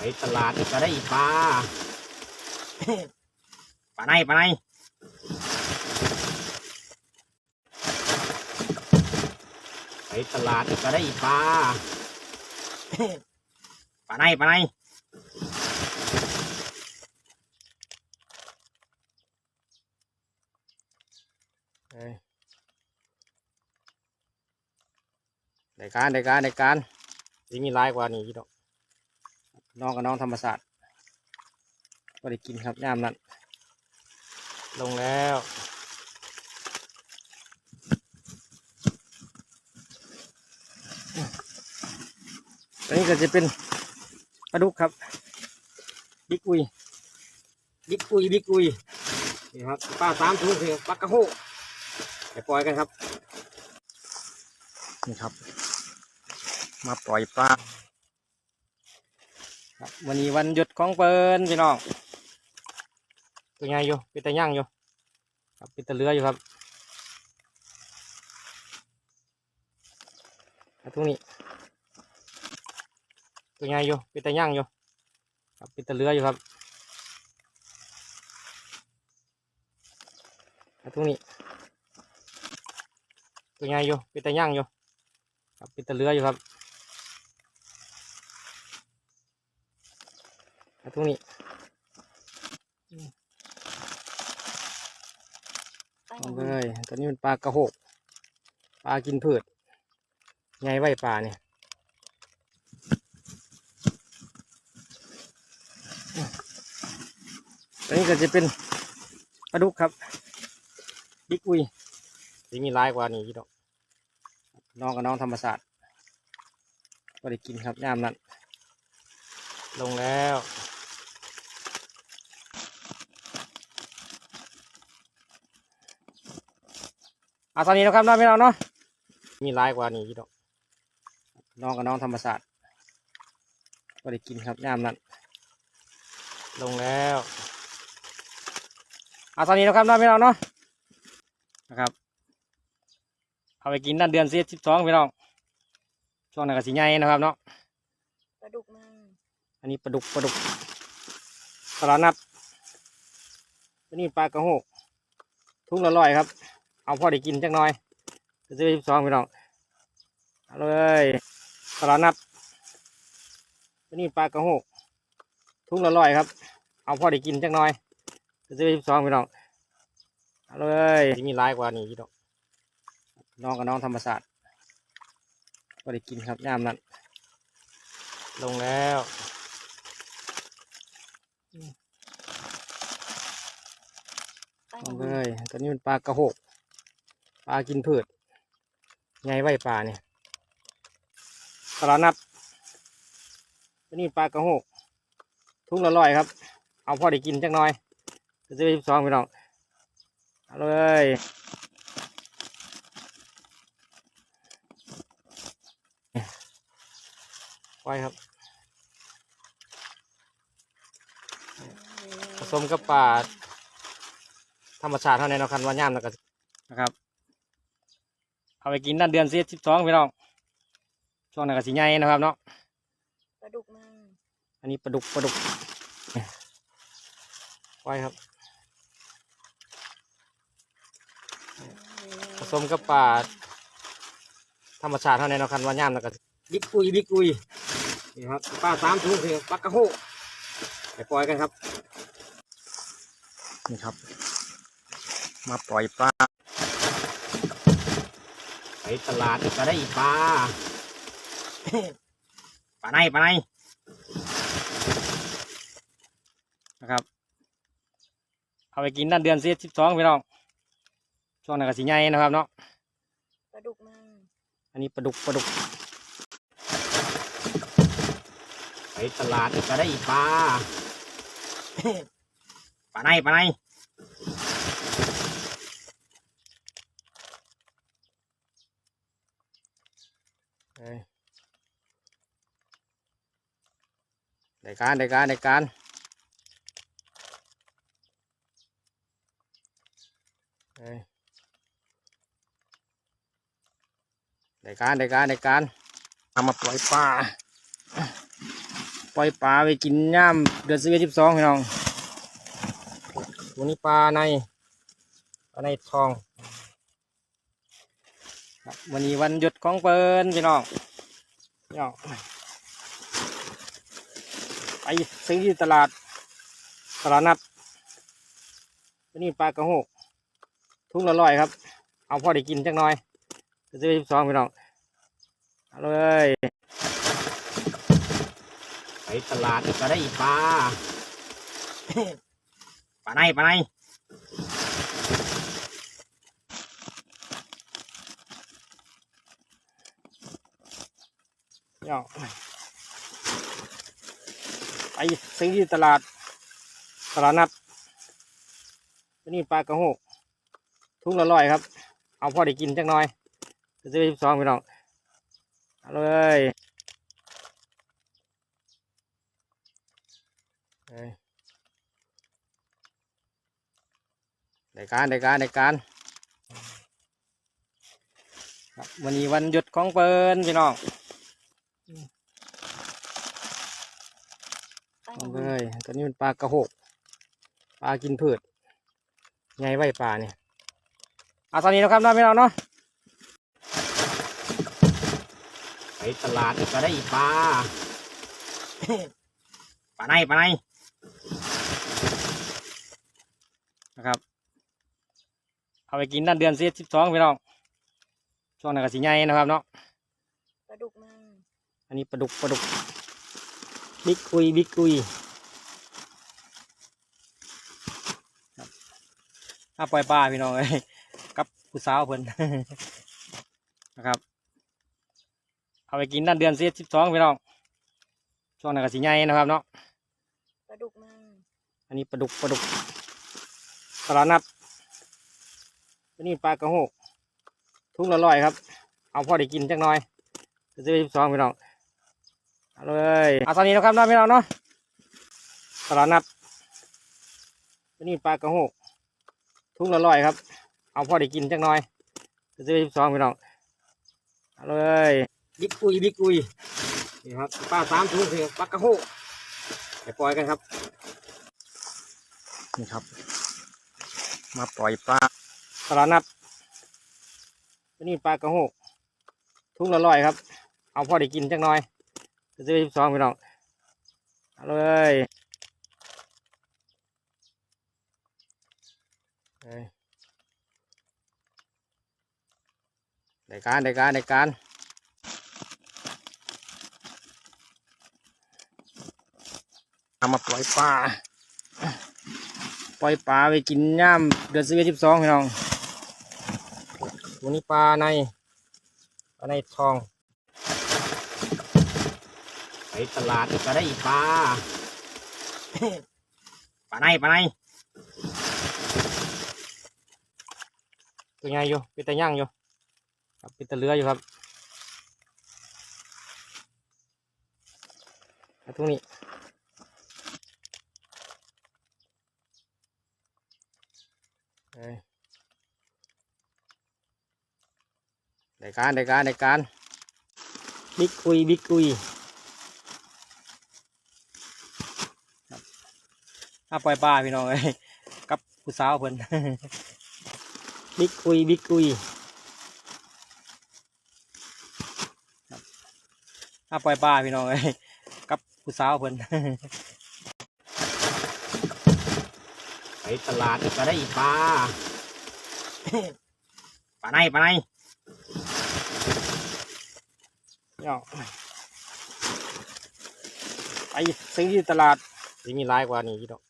ไปตลาดก็ได้ปลาปลาในปลาในไปตลาดก็ได้ปลาปลาในปลาในเอ้ยได้การได้การได้การที่มีร้ายกว่านี้พี่น้อง น้องกับน้องธรรมศาสตร์ก็ได้กินครับย่ามนั้น ลงแล้วอันนี้ก็จะเป็นปลาดุกครับ บิ๊กอุย บิ๊กอุย บิ๊กอุย นี่ครับปลาสามถุงคือปลากระโหไปปล่อยกันครับ นี่ครับ มาปล่อยปลา ครับวันนี้วันหยุดของเปินพี่น้องตัวใหญ่อยู่เป็นตะย่างอยู่ครับเป็นตะเรืออยู่ครับครับตรงนี้ตัวใหญ่อยู่เป็นตะย่างอยู่ครับเป็นตะเรืออยู่ครับครับตรงนี้ตัวใหญ่อยู่เป็นตะย่างอยู่ครับเป็นตะเรืออยู่ครับ ครับ ตรงนี้เอาเลยตัวนี้เป็นปลากระโหกปลากินพืชไงไว้ปลาเนี่ยตัวนี้ก็จะเป็นปลาดุกครับบิ๊กอุยที่มีร้ายกว่านี้พี่น้องน้องกับน้องธรรมศาสตร์ก็ได้กินครับย่ามนั้นลงแล้ว เอาตอนนี้นะครับน้องพี่น้องเนาะมีร้ายกว่านี้พี่น้องน้องกับน้องธรรมศาสตร์ก็ได้กินครับย่ามนั้นลงแล้วเอาตอนนี้นะครับน้องพี่น้องเนาะนะครับเอาไปกินด้านเดือนเสียสิบสองพี่น้องช่วงนั้นก็สีใหญ่นะครับเนาะปลาดุกมันอันนี้ปลาดุกปลาดุกปลานัดอันนี้ปลากระโหกทุ่งละร้อยครับ เอาพอได้กินจักหน่อยจะซื้อสิบสองพี่น้องเอาเลยปลานัดอันนี้ปลากระโหกทุ่งละร้อยครับ เอาพอได้กินจักหน่อยจะซื้อสิบสองพี่น้องเอาเลยที่มีร้ายกว่านี้พี่น้องน้องกับน้องธรรมศาสตร์ก็ได้กินครับย่ามนั้นลงแล้วลาเลยตัวนี้เป็นปลากระโหก ปลากินพืชไงไว้ปลาเนี่ยปลานัดนี้ปลากระโหกทุ่งละร้อยครับ เอาพอได้กินจักน่อยจะซื้อสิบสองพี่น้องเอาเลยไว้ครับผสมกับปลาธรรมชาติเท่านั้นเนาะคันว่าย่ามแล้วก็นะครับ เอาไปกินด้านเดือนเสียสิบสองพี่น้องช่วงนั้นก็สีใหญ่นะครับเนาะปลาดุกมันอันนี้ปลาดุกปลาดุกไว้ครับผสมกับปลาธรรมชาติเท่านั้นเนาะคันว่าย่ามแล้วก็บิ๊กอุยบิ๊กอุยนี่ครับปลาสามถุงคือปลากระโหไปปล่อยกันครับ นี่ครับ มาปล่อยปลาไป ตลาดก็ได้ปลาปลาในปลาในนะครับ เอาไปกินด้านเดือนเสียสิบสองพี่น้องช่วงนั้นก็สีใหญ่นะครับเนาะปลาดุกมันอันนี้ปลาดุกปลาดุกไปตลาดก็ได้ปลาปลาในปลาใน ได้การได้การได้การเอ้ยได้การได้การได้การเอามาปล่อยปลาปปล่อยปลาไปกินย่ามเดือนสิบเอ็ดสิบสองพี่น้องตัวนี้ปลาในปลาในทองครับวันนี้วันหยุดของเปินพี่น้องพี่น้อง ไปซื้อที่ตลาด ตลาดนัดตัวนี้ปลากระโหกทุ่งละร้อยครับ เอาพอได้กินจักหน่อยเดือนสิบเอ็ดสิบสองพี่น้องเอาเลยไปตลาดก็ได้ปลาปลาในปลาในเนาะ ไปซื้อที่ตลาด ตลาดนัดนี้ปลากระโหกทุ่งละร้อยครับ เอาพ่อได้กินจักหน่อยจะซื้อสิบสองพี่น้องเอาเลยเอ้ยได้การได้การได้การครับวันนี้วันหยุดของเปินพี่น้อง ไป เอาเลยตัวนี้เป็นปลากระโหกปลากินพืชไงไว้ปลาเนี่ยเอาตอนนี้นะครับน้องพี่น้องเนาะไปตลาดก็ได้ปลาปลาในปลาในนะครับ เอาไปกินด้านเดือนสิบสิบสองพี่น้องช่วงนั้นก็สีใหญ่นะครับเนาะปลาดุกมาอันนี้ปลาดุกปลาดุก บิ๊กคุยบิ๊กคุยครับถ้าปล่อยปลาพี่น้องเอ้ยกับผู้สาวเพิ่นนะครับ เอาไปกินด้านเดือนสิบสิบสองพี่น้อง ช่วงนั้นก็สีใหญ่นะครับเนาะปลาดุกมาอันนี้ปลาดุกปลาดุกตลาดนัดตัวนี้ปลากระโหกทุ่งละร้อยครับ เอาพอได้กินจักหน่อยจะซื้อสิบสองพี่น้อง เอาเลยเอาตอนนี้นะครับน้องพี่น้องเนาะตลาดนัดตัวนี้ปลากระโหกทุ่งละร้อยครับ เอาพอได้กินจักหน่อยจะซื้อสิบสองพี่น้องเอาเลยบิ๊กกุยบิ๊กกุยนี่ครับปลาสามถุงคือปลากระโหกไปปล่อยกันครับ นี่ครับ มาปล่อยปลาตลาดนัดตัวนี้ปลากระโหกทุ่งละร้อยครับ เอาพอได้กินจักหน่อยจะ ซื้อสิบสองพี่น้องเอาเลยเอ้ยได้การได้การได้การเอามาปล่อยปลาปล่อยปลาไปกินย่ามเดือนสิบเอ็ดสิบสองพี่น้องวันนี้ปลาในปลาในทอง ตลาดก็ได้ปลาปลาในปลาในตัวใหญ่อยู่เป็นตะย่างอยู่ครับเป็นตะเรืออยู่ครับเอาตรงนี้เอ้ยได้การได้การได้การบิ๊กคุยบิ๊กคุยครับ ถ้าปล่อยปลาพี่น้องเอ้ยกับผู้สาวเพิ่นบิ๊กคุยบิ๊กคุยครับถ้าปล่อยปลาพี่น้องเอ้ยกับผู้สาวเพิ่นไปตลาดก็ได้ปลาปลาในปลาในเนาะไปซื้อที่ตลาดจะมีร้ายกว่านี้พี่น้อง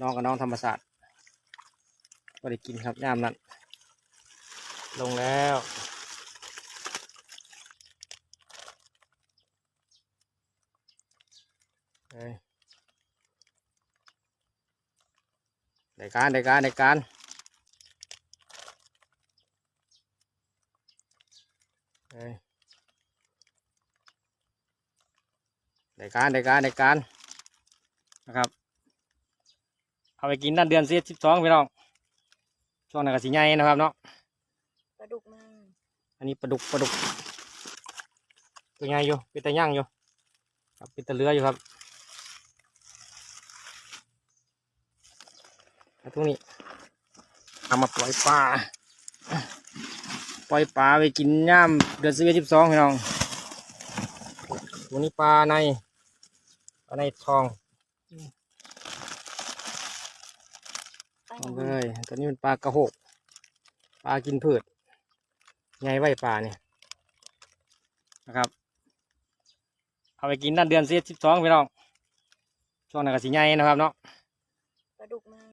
น้องกับน้องธรรมศาสตร์ก็ได้กินครับย่ามนั้น ลงแล้วเอ้ยได้การได้การได้การเอ้ยได้การได้การได้การนะครับ เอาไปกินด้านเดือนสิบสิบสองพี่น้องช่วงนั้นก็สีใหญ่นะครับเนาะปลาดุกมาอันนี้ปลาดุกปลาดุกตัวใหญ่อยู่เป็นตะย่างอยู่ครับเป็นตะเรืออยู่ครับแล้วตรงนี้เอามาปล่อยปลาปล่อยปลาไปกินย่ามเดือนสิบเอ็ดสิบสองพี่น้องตัวนี้ปลาในปลาในทองไป เอาเลยตัวนี้เป็นปลากระโหกปลากินพืชไงไว้ปลาเนี่ยนะครับ เอาไปกินด้านเดือนสิบเอ็ดสิบสองพี่น้องช่วงนั้นก็สีไงนะครับเนาะปลาดุกมา